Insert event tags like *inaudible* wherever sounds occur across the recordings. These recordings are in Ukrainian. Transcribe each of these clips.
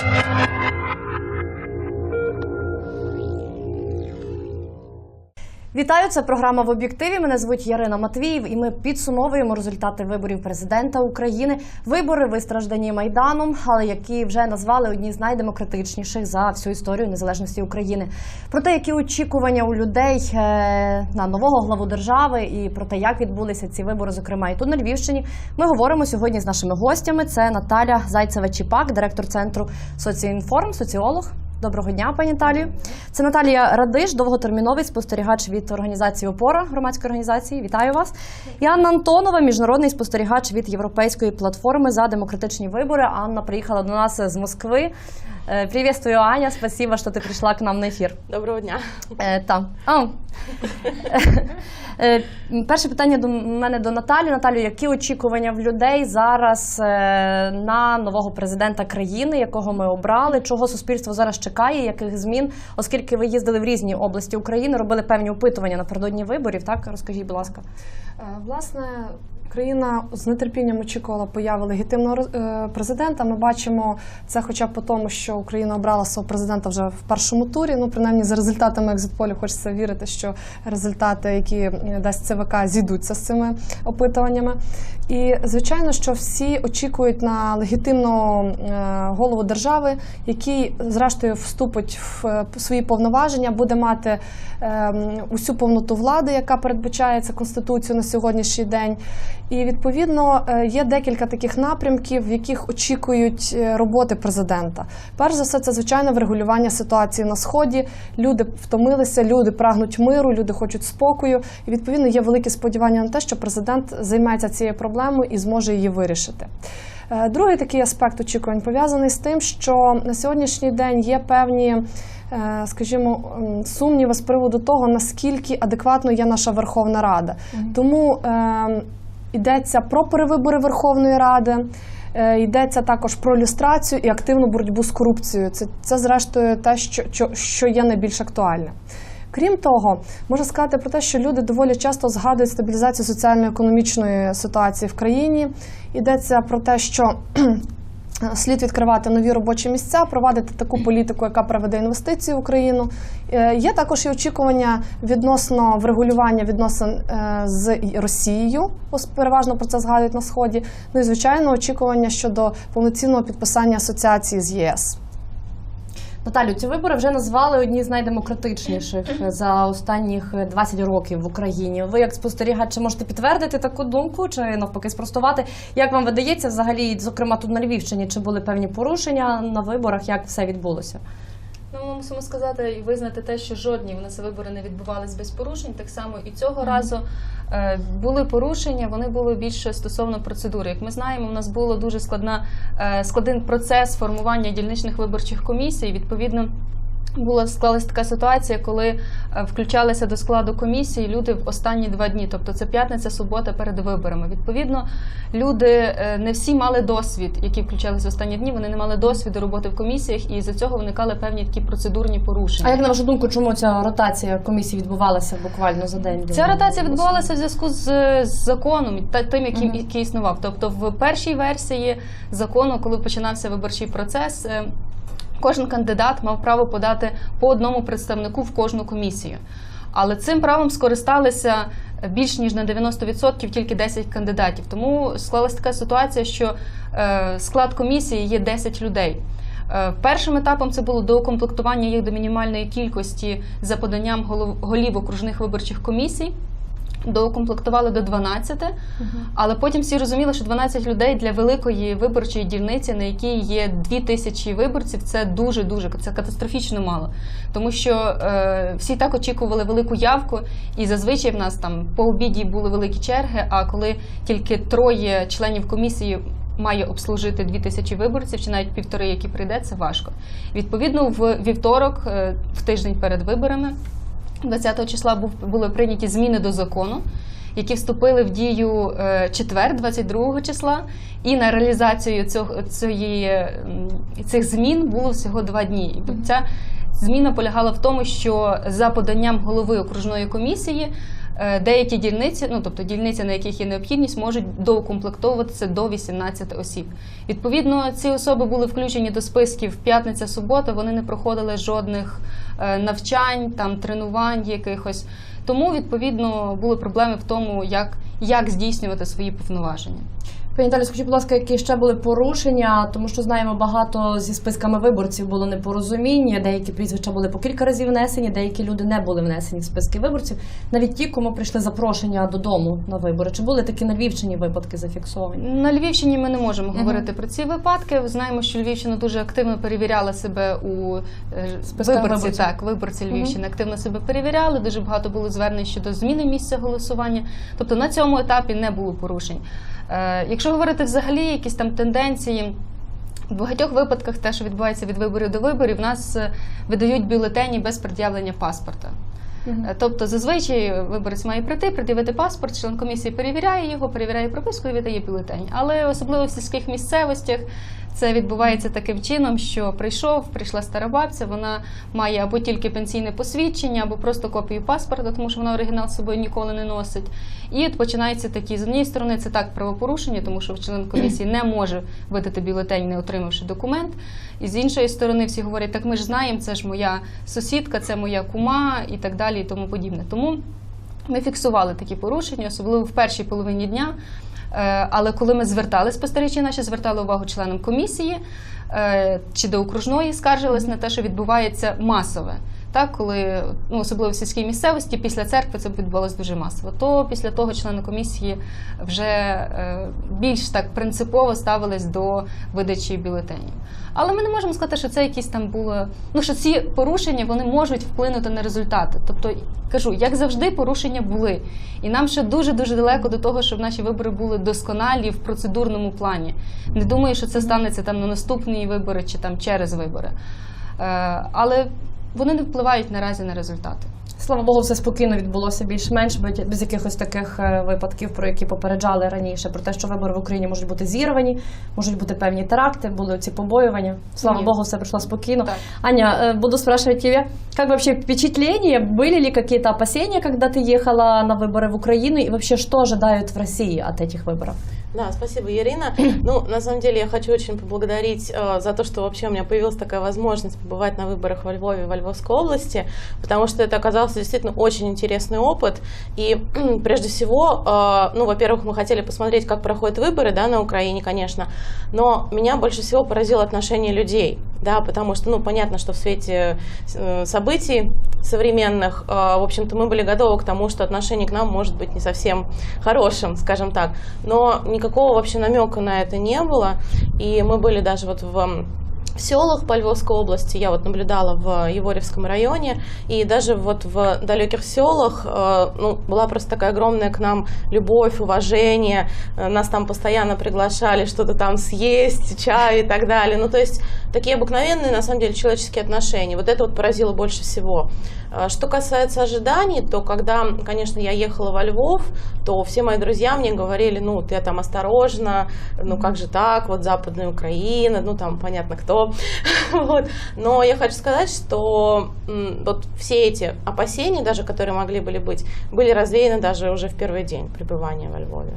Thank you. Вітаю, це програма в об'єктиві. Мене звуть Ярина Матвіїв, і ми підсумовуємо результати виборів президента України. Вибори вистраждані майданом, але які вже назвали одні з найдемократичніших за всю історію незалежності України. Про те, які очікування у людей е, на нового главу держави, і про те, як відбулися ці вибори, зокрема і тут на Львівщині, ми говоримо сьогодні з нашими гостями. Це Наталя Зайцева Чіпак, директор центру Соціінформ, соціолог. Доброго дня, пані Наталію. Це Наталія Радиш, довготерміновий спостерігач від організації Опора громадської організації. Вітаю вас. І Анна Антонова, міжнародний спостерігач від Європейської платформи за демократичні вибори. Анна приїхала до нас з Москви. Е, Приветствую, Аня. Спасибо, що ти прийшла к нам на ефір. Доброго дня. Е, там. А. Е, Перше питання до мене до Наталі. Наталю, які очікування в людей зараз е, на нового президента країни, якого ми обрали? Чого суспільство зараз чекає? Яких змін? Оскільки ви їздили в різні області України, робили певні опитування напередодні виборів. Так розкажіть, будь ласка. Е, Власне, країна з нетерпінням очікувала появи легітимного е, президента. Ми бачимо це, хоча б по тому, що Україна обрала свого президента вже в першому турі. Ну, принаймні, за результатами екзитполів хочеться вірити, що результати, які е, дасть ЦВК, зійдуться з цими опитуваннями. І звичайно, що всі очікують на легітимного е, голову держави, який зрештою вступить в свої повноваження, буде мати ем, усю повноту влади, яка передбачається конституцією на сьогоднішній день. І відповідно е, є декілька таких напрямків, в яких очікують е, роботи президента. Перш за все, це звичайно врегулювання ситуації на сході. Люди втомилися, люди прагнуть миру, люди хочуть спокою. І відповідно є великі сподівання на те, що президент займеться цією проблемою і зможе її вирішити. Е, Другий такий аспект очікувань пов'язаний з тим, що на сьогоднішній день є певні, скажімо, сумніви з приводу того, наскільки адекватно є наша Верховна Рада. Тому е, йдеться про перевибори Верховної Ради. е, Йдеться також про люстрацію і активну боротьбу з корупцією. Це, це зрештою те, що, що, що є найбільш актуальне. Крім того, можна сказати про те, що люди доволі часто згадують стабілізацію соціально-економічної ситуації в країні. Йдеться про те, що слід відкривати нові робочі місця, провадити таку політику, яка приведе інвестиції в Україну. Е, Є також і очікування відносно врегулювання відносин е, з Росією, переважно про це згадують на сході. Ну і звичайно, очікування щодо повноцінного підписання асоціації з ЄС. Наталю, ці вибори вже назвали одні з найдемократичніших за останніх 20 років в Україні. Ви як спостерігач чи можете підтвердити таку думку, чи навпаки спростувати? Як вам видається взагалі, зокрема тут на Львівщині, чи були певні порушення на виборах? Як все відбулося? Ну, ми мусимо сказати і визнати те, що жодні в нас вибори не відбувались без порушень. Так само і цього разу е, були порушення. Вони були більше стосовно процедури. Як ми знаємо, у нас було дуже складна е, складний процес формування дільничних виборчих комісій. Відповідно. Була склалась така ситуація, коли е, включалися до складу комісії люди в останні два дні, тобто це п'ятниця, субота перед виборами. Відповідно, люди е, не всі мали досвід, які включалися в останні дні. Вони не мали досвіду роботи в комісіях, і з цього виникали певні такі процедурні порушення. А як на вашу думку, чому ця ротація комісії відбувалася буквально за день? Ця ротація відбувалася в зв'язку з, законом та тим, який, який існував. Тобто, в першій версії закону, коли починався виборчий процес. Кожен кандидат мав право подати по одному представнику в кожну комісію. Але цим правом скористалися більш ніж на 90% тільки 10 кандидатів. Тому склалася така ситуація, що е, склад комісії є 10 людей. Е, Першим етапом це було доукомплектування їх до мінімальної кількості за поданням голів окружних виборчих комісій. Доукомплектували до 12, але потім всі розуміли, що 12 людей для великої виборчої дільниці, на якій є 2 тисячі виборців, це дуже дуже це катастрофічно мало. Тому що е, всі так очікували велику явку, і зазвичай в нас там по обіді були великі черги. А коли тільки троє членів комісії має обслужити 2 тисячі виборців, чи навіть півтори, які прийде, це важко. Відповідно, в вівторок, е, в тиждень перед виборами. 20 числа був, були прийняті зміни до закону, які вступили в дію е, четвер, 22 числа, і на реалізацію цього, цієї, цих змін було всього два дні. І Ця зміна полягала в тому, що за поданням голови окружної комісії Е, Деякі дільниці, ну тобто дільниці, на яких є необхідність, можуть доукомплектовуватися до 18 осіб. Відповідно, ці особи були включені до списків п'ятниця-субота. Вони не проходили жодних навчань, там тренувань якихось. Тому відповідно були проблеми в тому, як, як здійснювати свої повноваження. Пані Наталі, скажіть, будь ласка, які ще були порушення, тому що знаємо, багато зі списками виборців було непорозуміння, деякі прізвища були по кілька разів внесені, деякі люди не були внесені в списки виборців. Навіть ті, кому прийшли запрошення додому на вибори. Чи були такі на Львівщині випадки зафіксовані? На Львівщині ми не можемо Мгм. говорити про ці випадки. Знаємо, що Львівщина дуже активно перевіряла себе у е, Списках виборці. виборців. Так, виборці Львівщини активно себе перевіряли. Дуже багато було звернень щодо зміни місця голосування. Тобто на цьому етапі не було порушень. Е, Якщо говорити взагалі якісь там тенденції. В багатьох випадках те, що відбувається від виборів до виборів, нас е, видають бюлетені без пред'явлення паспорта. Е, Тобто зазвичай виборець має прийти, пред'явити паспорт, член комісії перевіряє його, перевіряє прописку і видає бюлетень. Але особливо в сільських місцевостях це відбувається таким чином, що прийшов, прийшла стара бабця, вона має або тільки пенсійне посвідчення, або просто копію паспорта, тому що вона оригінал з собою ніколи не носить. І от починаються такі з однієї сторони, це так правопорушення, тому що член комісії не може видати бюлетень, не отримавши документ. І з іншої сторони, всі говорять, так ми ж знаємо, це ж моя сусідка, це моя кума і так далі, і тому подібне. Тому ми фіксували такі порушення, особливо в першій половині дня. Е, Але коли ми звертали спостерігачі, наші звертали увагу членам комісії е, чи до окружної, скаржились на те, що відбувається масове. Так, коли ну особливо в сільській місцевості після церкви це відбувалося дуже масово. То після того члени комісії вже е, більш так принципово ставились до видачі бюлетенів. Але ми не можемо сказати, що це якісь там було. Ну що ці порушення вони можуть вплинути на результати. Тобто, кажу, як завжди, порушення були. І нам ще дуже дуже далеко до того, щоб наші вибори були досконалі в процедурному плані. Не думаю, що це станеться там на наступні вибори чи там через вибори. Е, але вони не впливають наразі на результати. Слава Богу, все спокійно відбулося більш-менш без без якихось таких е, випадків, про які попереджали раніше, про те, що вибори в Україні можуть бути зірвані, можуть бути певні теракти, були ці побоювання. Слава Ні. Богу, все пройшло спокійно. Так. Аня, э, буду спрашивать тебя, как вообще впечатления, были ли какие-то опасения, когда ты ехала на выборы в Украину, и вообще что ожидают в России от этих выборов? Да, спасибо, Ирина. *clears throat* Ну, на самом деле, я хочу очень поблагодарить э, за то, что вообще у меня появилась такая возможность побывать на выборах во Львове, во Львовской области, потому что это оказался действительно очень интересный опыт. И *clears throat* прежде всего, э, ну, во-первых, мы хотели посмотреть, как проходят выборы, да, на Украине, конечно, но меня больше всего поразило отношение людей, да, потому что, ну, понятно, что в свете э, событий современных, э, в общем-то, мы были готовы к тому, что отношение к нам может быть не совсем хорошим, скажем так, но никакого вообще намека на это не было, и мы были даже вот в в селах по Львовской области, я вот наблюдала в Еворевском районе, и даже вот в далеких селах э, ну, была просто такая огромная к нам любовь, уважение, Э, нас там постоянно приглашали что-то там съесть, чай и так далее, ну то есть такие обыкновенные на самом деле человеческие отношения, вот это вот поразило больше всего. Э, Что касается ожиданий, то когда, конечно, я ехала во Львов, то все мои друзья мне говорили, ну, ты там осторожно, ну, как же так, вот Западная Украина, ну, там понятно кто. *laughs* Вот. Но я хочу сказать, что м, вот все эти опасения, даже которые могли были быть, были развеяны даже уже в первый день пребывания во Львове.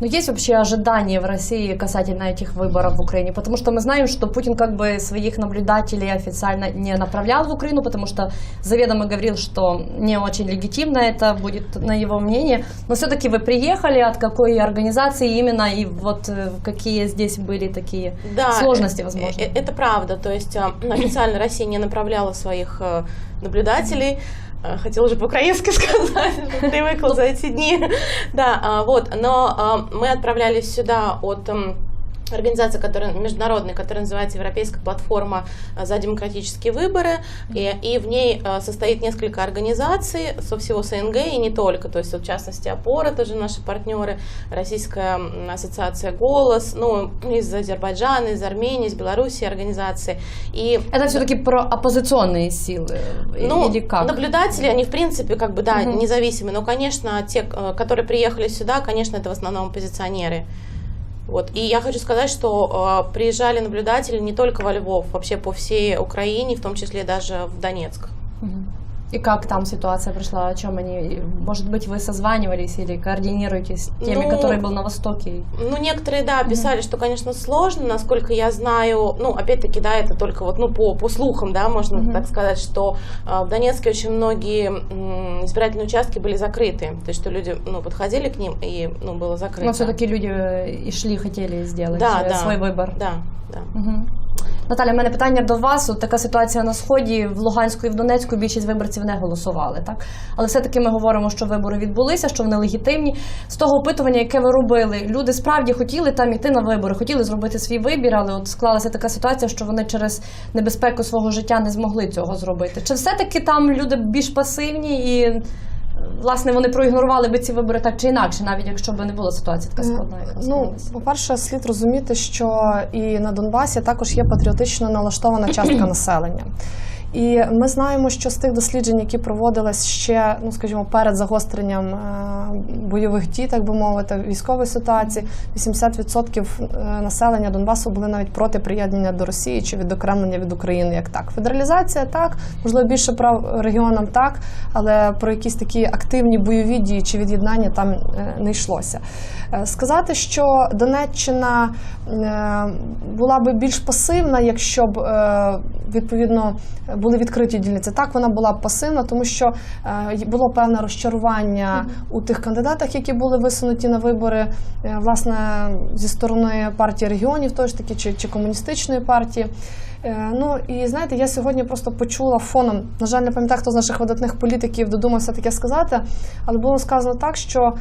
Но есть вообще ожидания в России касательно этих выборов в Украине? Потому что мы знаем, что Путин как бы своих наблюдателей официально не направлял в Украину, потому что заведомо говорил, что не очень легитимно это будет на его мнение. Но все-таки вы приехали, от какой организации именно, и вот э, какие здесь были такие Да, сложности, э, возможно? э, Это правда. То есть э, официально Россия не направляла своих э, наблюдателей. Э, Хотела уже по-украински *laughs* сказать, привыкла за эти дни. *laughs* Да, а, вот. Но а, мы отправлялись сюда от м, организации, которая международная, которая называется Европейская платформа э, за демократические выборы, и, и в ней э, состоит несколько организаций со всего СНГ и не только, то есть вот, в частности Опора, тоже наши партнеры, Российская м, ассоциация Голос, ну из Азербайджана, из Армении, из Белоруссии организации и Это все-таки про оппозиционные силы? э, ну, или как? наблюдатели, они в принципе как бы, да, Мгм. независимые, но, конечно, те, э, которые приехали сюда, конечно, это в основном оппозиционеры. Вот. И я хочу сказать, что э, приезжали наблюдатели не только во Львов, вообще по всей Украине, в том числе даже в Донецк. Мгм. И как там ситуация прошла? О чем они? Может быть, вы созванивались или координируетесь с теми, Ну, которые был на Востоке? Ну, некоторые, да, писали, что, конечно, сложно, насколько я знаю, ну, опять-таки, да, это только вот, ну, по, по слухам, да, можно Мгм. так сказать, что а, в Донецке очень многие м, избирательные участки были закрыты, то есть, что люди, ну, подходили к ним, и, ну, было закрыто. Но все-таки люди э, и шли, хотели сделать Да, э, да. свой вибор. Да, да. Угу. Наталя, в мене питання до вас. От така ситуація на сході в Луганську і в Донецьку більшість виборців не голосували, так але все-таки ми говоримо, що вибори відбулися, що вони легітимні. З того опитування, яке ви робили, люди справді хотіли там іти на вибори, хотіли зробити свій вибір, але от склалася така ситуація, що вони через небезпеку свого життя не змогли цього зробити. Чи все-таки там люди більш пасивні і власне вони проігнорували би ці вибори так чи інакше, навіть якщо б не була ситуація така складна, Ну, по-перше, слід розуміти, що і на Донбасі також є патріотично налаштована частка *coughs* населення. І ми знаємо, що з тих досліджень, які проводились ще, ну скажімо, перед загостренням е, бойових дій, так би мовити, військової ситуації, 80% е, населення Донбасу були навіть проти приєднання до Росії чи відокремлення від України як так. Федералізація так, можливо, більше прав регіонам так, але про якісь такі активні бойові дії чи від'єднання там е, не йшлося. Сказати, що Донеччина була би більш пасивна, якщо б відповідно були відкриті дільниці. Так, вона була пасивна, тому що е, було певне розчарування у тих кандидатах, які були висунуті на вибори, е, власне, зі сторони партії регіонів, той ж таки, чи, чи комуністичної партії. Е, Ну і знаєте, я сьогодні просто почула фоном. На жаль, не пам'ятаю, хто з наших видатних політиків додумався таке сказати, але було сказано так, що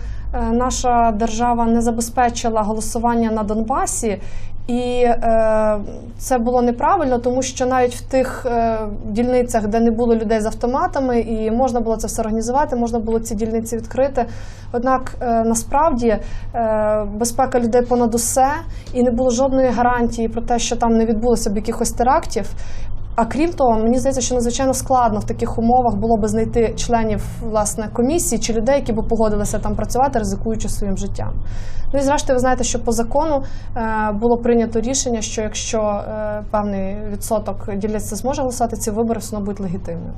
наша держава не забезпечила голосування на Донбасі. І е, це було неправильно, тому що навіть в тих е, дільницях, де не було людей з автоматами, і можна було це все організувати, можна було ці дільниці відкрити. Однак е, насправді е, безпека людей понад усе, і не було жодної гарантії про те, що там не відбулося б якихось терактів. А крім того, мені здається, що надзвичайно складно в таких умовах було би знайти членів власне комісії чи людей, які б погодилися там працювати, ризикуючи своїм життям. Ну і зрештою, ви знаєте, що по закону е, було прийнято рішення, що якщо е, певний відсоток дільниць зможе голосувати, ці вибори все одно будуть легітимними.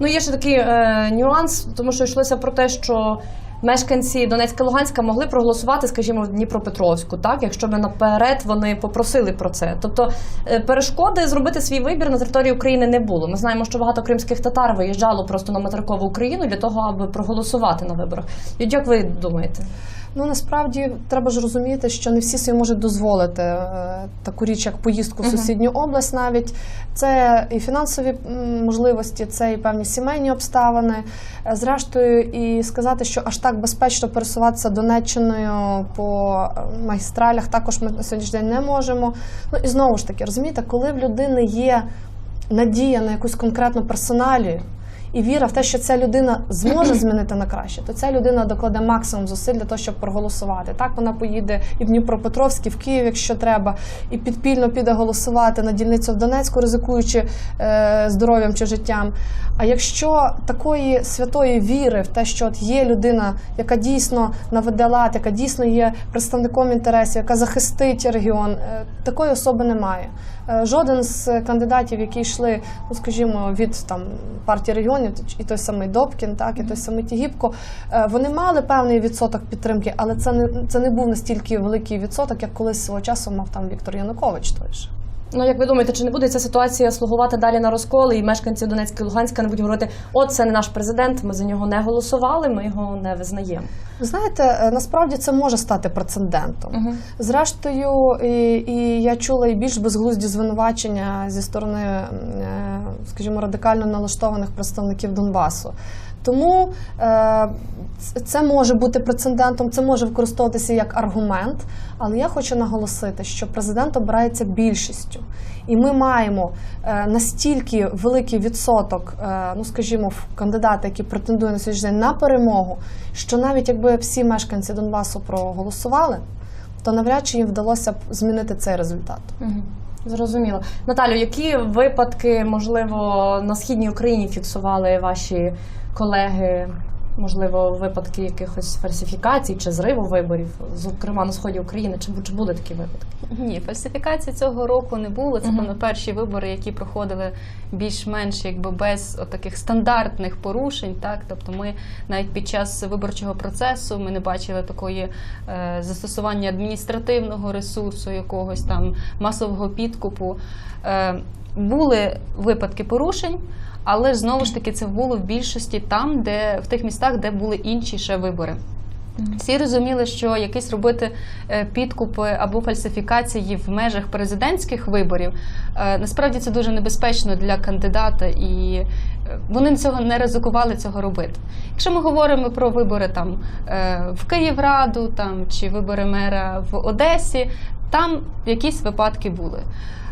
Ну, є ще такий е, нюанс, тому що йшлося про те, що мешканці Донецька Луганська могли проголосувати, скажімо, в Дніпропетровську, так, якщо б наперед вони попросили про це. Тобто е, перешкоди зробити свій вибір на території України не було. Ми знаємо, що багато кримських татар виїжджало просто на материкову Україну для того, аби проголосувати на виборах. Як ви думаєте? Ну насправді треба ж розуміти, що не всі собі можуть дозволити е, таку річ, як поїздку в сусідню область. Навіть це і фінансові м, можливості, це і певні сімейні обставини. Е, Зрештою, і сказати, що аж так безпечно пересуватися Донеччиною по е, магістралях, також ми на сьогоднішній день не можемо. Ну і знову ж таки, розумієте, коли в людини є надія на якусь конкретну персоналію. І віра в те, що ця людина зможе змінити на краще, то ця людина докладе максимум зусиль для того, щоб проголосувати. Так вона поїде і в Дніпропетровськ, і в Київ, якщо треба, і підпільно піде голосувати на дільницю в Донецьку, ризикуючи е, здоров'ям чи життям. А якщо такої святої віри в те, що от є людина, яка дійсно наведе лад, яка дійсно є представником інтересів, яка захистить регіон, е, такої особи немає. Е, Жоден з кандидатів, які йшли, ну скажімо, від там партії регіонів, і той самий Добкін, так і той самий Тігіпко, е, вони мали певний відсоток підтримки, але це не це не був настільки великий відсоток, як колись свого часу мав там Віктор Янукович. Той ж. Ну, як ви думаєте, чи не буде ця ситуація слугувати далі на розколи, і мешканці Донецька і Луганська не будуть говорити, от це не наш президент, ми за нього не голосували, ми його не визнаємо. Ви знаєте, е, насправді це може стати прецедентом. Угу. Зрештою, і, і я чула і більш безглузді звинувачення зі сторони, е, скажімо, радикально налаштованих представників Донбасу. Тому е, це може бути прецедентом, це може використовуватися як аргумент. Але я хочу наголосити, що президент обирається більшістю, і ми маємо е, настільки великий відсоток, е, ну скажімо, кандидата, які претендують на сьогоднішній день на перемогу, що навіть якби всі мешканці Донбасу проголосували, то навряд чи їм вдалося б змінити цей результат. Зрозуміло. Наталю, які випадки, можливо, на східній Україні фіксували ваші колеги можливо, випадки якихось фальсифікацій чи зриву виборів, зокрема на сході України? Чи, чи були такі випадки? Ні, фальсифікації цього року не було. Це певно перші вибори, які проходили більш-менш якби без таких стандартних порушень. Так, тобто ми навіть під час виборчого процесу ми не бачили такої е, застосування адміністративного ресурсу, якогось там масового підкупу. Е, були випадки порушень. Але ж знову ж таки це було в більшості там, де в тих містах, де були інші ще вибори. Всі розуміли, що якісь робити е, підкупи або фальсифікації в межах президентських виборів е, насправді це дуже небезпечно для кандидата, і е, вони цього не ризикували цього робити. Якщо ми говоримо про вибори там в Київраду там чи вибори мера в Одесі, там якісь випадки були.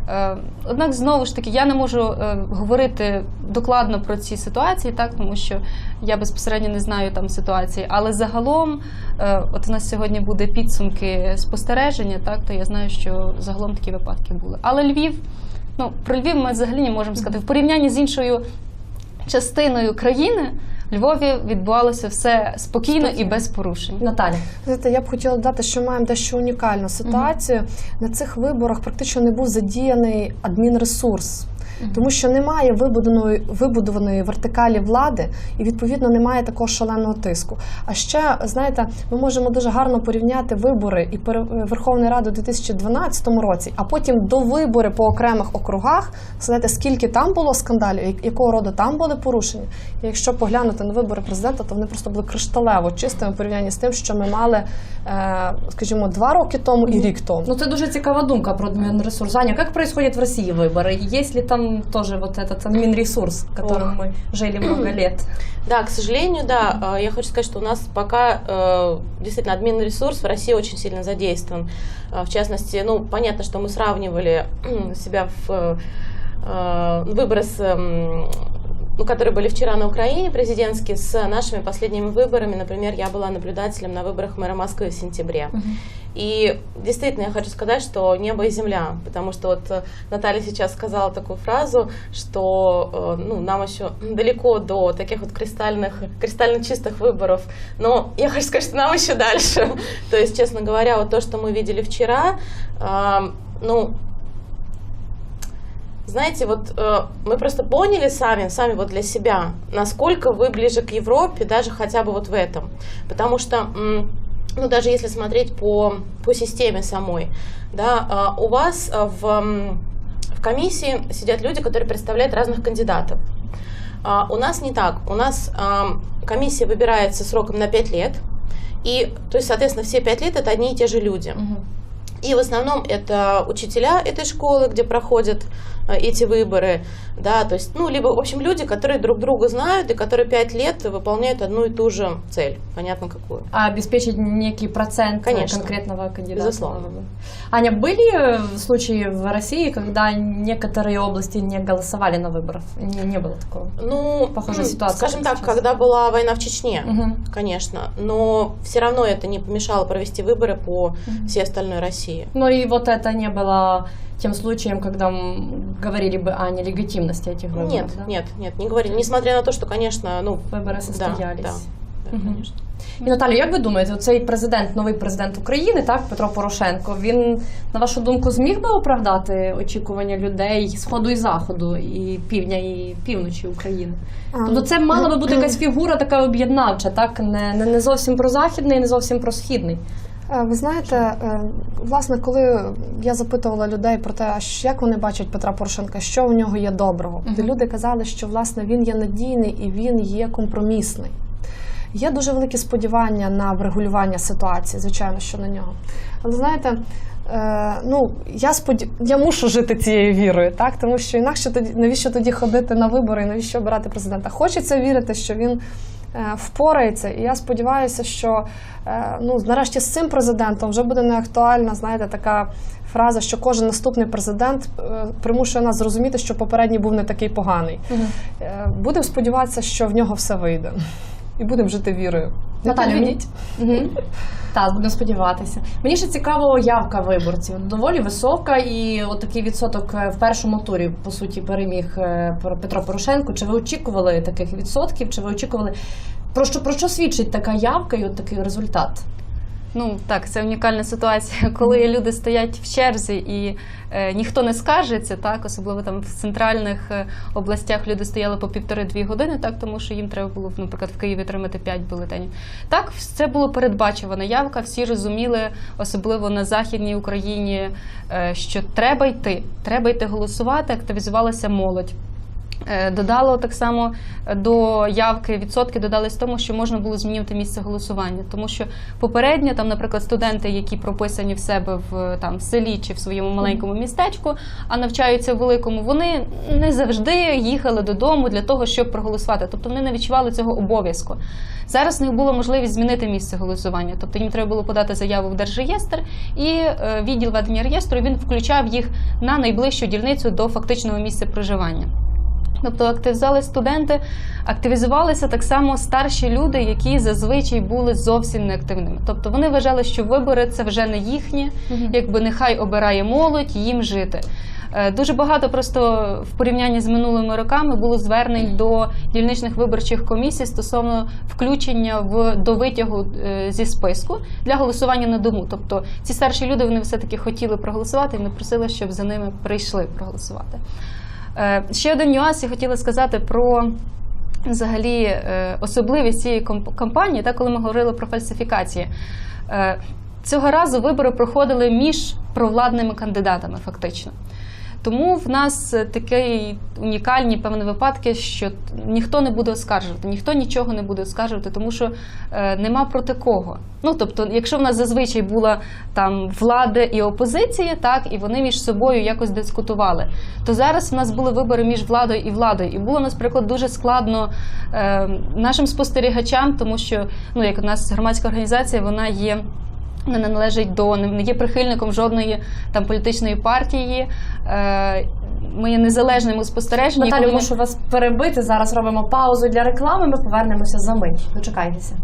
Е, Однак знову ж таки я не можу е, говорити докладно про ці ситуації, так тому що я безпосередньо не знаю там ситуації. Але загалом, е, от у нас сьогодні буде підсумки спостереження, так то я знаю, що загалом такі випадки були. Але Львів, ну про Львів ми взагалі не можемо сказати в порівнянні з іншою частиною країни. Львові відбувалося все спокійно і без порушень. Наталя. Знаєте, я б хотіла додати, що маємо дещо унікальну ситуацію. На цих виборах практично не був задіяний адмінресурс. Тому що немає вибудованої, вибудованої вертикалі влади і відповідно немає такого шаленого тиску. А ще знаєте, ми можемо дуже гарно порівняти вибори і Верховної Ради у 2012 році, а потім до вибори по окремих округах. Знаєте, скільки там було скандалів, якого роду там були порушення. І якщо поглянути на вибори президента, то вони просто були кришталево чистими порівнянні з тим, що ми мали, е, скажімо, два роки тому і рік тому. Ну, це дуже цікава думка про адмінресурс. Аня, как происходят в России выборы? Есть ли там тоже вот этот админресурс, которым Ох. мы жили много *clears throat* лет? Да, к сожалению, да. Э, Я хочу сказать, что у нас пока э, действительно админ-ресурс в России очень сильно задействован. Э, В частности, ну, понятно, что мы сравнивали *clears throat* себя в э, ну, которые были вчера на Украине, президентские, с нашими последними выборами. Например, я была наблюдателем на выборах мэра Москвы в сентябре. И действительно, я хочу сказать, что небо и земля, потому что вот э, Наталья сейчас сказала такую фразу, что э, ну, нам еще далеко до таких вот кристальных, кристально чистых выборов, но я хочу сказать, что нам еще дальше. *laughs* То есть, честно говоря, вот то, что мы видели вчера, э, ну, знаете, вот э, мы просто поняли сами, сами вот для себя, насколько вы ближе к Европе, даже хотя бы вот в этом. Потому что, ну, даже если смотреть по, по системе самой, да, э, у вас э, в, в комиссии сидят люди, которые представляют разных кандидатов. А у нас не так. У нас ам, комиссия выбирается сроком на 5 лет. И, то есть, соответственно, все 5 лет это одни и те же люди. И в основном это учителя этой школы, где проходят э, эти выборы, да, то есть, ну, либо, в общем, люди, которые друг друга знают и которые пять лет выполняют одну и ту же цель, понятно какую. А обеспечить некий процент Конечно. конкретного кандидата? Безусловно. Аня, были э, случаи в России, когда некоторые области не голосовали на выборах? Не, не было такого? Ну, Похожая ситуация, скажем так, сейчас. когда была война в Чечне, Мгм. конечно, но все равно это не помешало провести выборы по всей остальной России. Ну и вот это не было тем случаем, когда м, говорили бы о нелегитимности этих выборов, Нет, да? нет, нет, не говорили. Несмотря на то, что, конечно, ну, Вибори да, состоялись. да, да, Мгм. конечно. І Наталю, як ви думаєте, цей президент, новий президент України, так, Петро Порошенко, він, на вашу думку, зміг би оправдати очікування людей сходу і заходу, і півдня, і півночі України? А, Тобто це мала би бути якась фігура така об'єднавча, так? Не, не, не зовсім про західний, не зовсім про східний. Е, Ви знаєте, е, власне, коли я запитувала людей про те, як вони бачать Петра Порошенка, що у нього є доброго, то люди казали, що власне він є надійний і він є компромісний. Є дуже великі сподівання на врегулювання ситуації, звичайно, що на нього. Але знаєте, е, ну я споді... я мушу жити цією вірою, так тому що інакше тоді навіщо тоді ходити на вибори, навіщо обирати президента? Хочеться вірити, що він впорається. І я сподіваюся, що е, ну, нарешті з цим президентом вже буде не актуальна, знаєте, така фраза, що кожен наступний президент е, примушує нас зрозуміти, що попередній був не такий поганий. Угу. Будемо сподіватися, що в нього все вийде. І будемо жити вірою. Наталю, підведіть. Угу. Так, будемо сподіватися. Мені ще цікаво явка виборців. Доволі висока, і от такий відсоток е, в першому турі, по суті, переміг е, Петро Порошенко. Чи ви очікували таких відсотків? Чи ви очікували Про що про що свідчить така явка і от такий результат? Ну так, це унікальна ситуація, *laughs* коли люди стоять в черзі і е, ніхто не скаржиться, так особливо там в центральних е, областях люди стояли по півтори-дві години, так тому що їм треба було, наприклад, в Києві отримати 5 бюлетенів. Так, це було передбачувана явка. Всі розуміли, особливо на західній Україні, е, що треба йти, треба йти голосувати. Активізувалася молодь. Е, Додало так само до явки відсотки додались тому, що можна було змінювати місце голосування, тому що попередньо там, наприклад, студенти, які прописані в себе в там в селі чи в своєму маленькому містечку, а навчаються в великому, вони не завжди їхали додому для того, щоб проголосувати. Тобто вони не відчували цього обов'язку. Зараз в них була можливість змінити місце голосування. Тобто їм треба було подати заяву в Держреєстр, і е, відділ ведення реєстру він включав їх на найближчу дільницю до фактичного місця проживання. Тобто активізувалися студенти, активізувалися так само старші люди, які зазвичай були зовсім неактивними. Тобто вони вважали, що вибори це вже не їхні, якби нехай обирає молодь, їм жити. Е, Дуже багато просто в порівнянні з минулими роками було звернень до дільничних виборчих комісій стосовно включення в до витягу е, зі списку для голосування на дому. Тобто ці старші люди вони все таки хотіли проголосувати і вони просили, щоб за ними прийшли проголосувати. Е, Ще один нюанс я хотіла сказати про взагалі е, особливість цієї компанії, так, коли ми говорили про фальсифікації. Е, Цього разу вибори проходили між провладними кандидатами, фактично. Тому в нас такі унікальні певні випадки, що ніхто не буде оскаржувати, ніхто нічого не буде оскаржувати, тому що е, нема проти кого. Ну тобто, якщо в нас зазвичай була там влада і опозиція, так і вони між собою якось дискутували, то зараз в нас були вибори між владою і владою, і було наприклад дуже складно е, нашим спостерігачам, тому що ну як у нас громадська організація, вона є. Не належить до не є прихильником жодної там політичної партії. Е, ми є незалежними спостереженням. Наталю, мушу вас перебити. Зараз робимо паузу для реклами. Ми повернемося за мить. Дочекайтеся.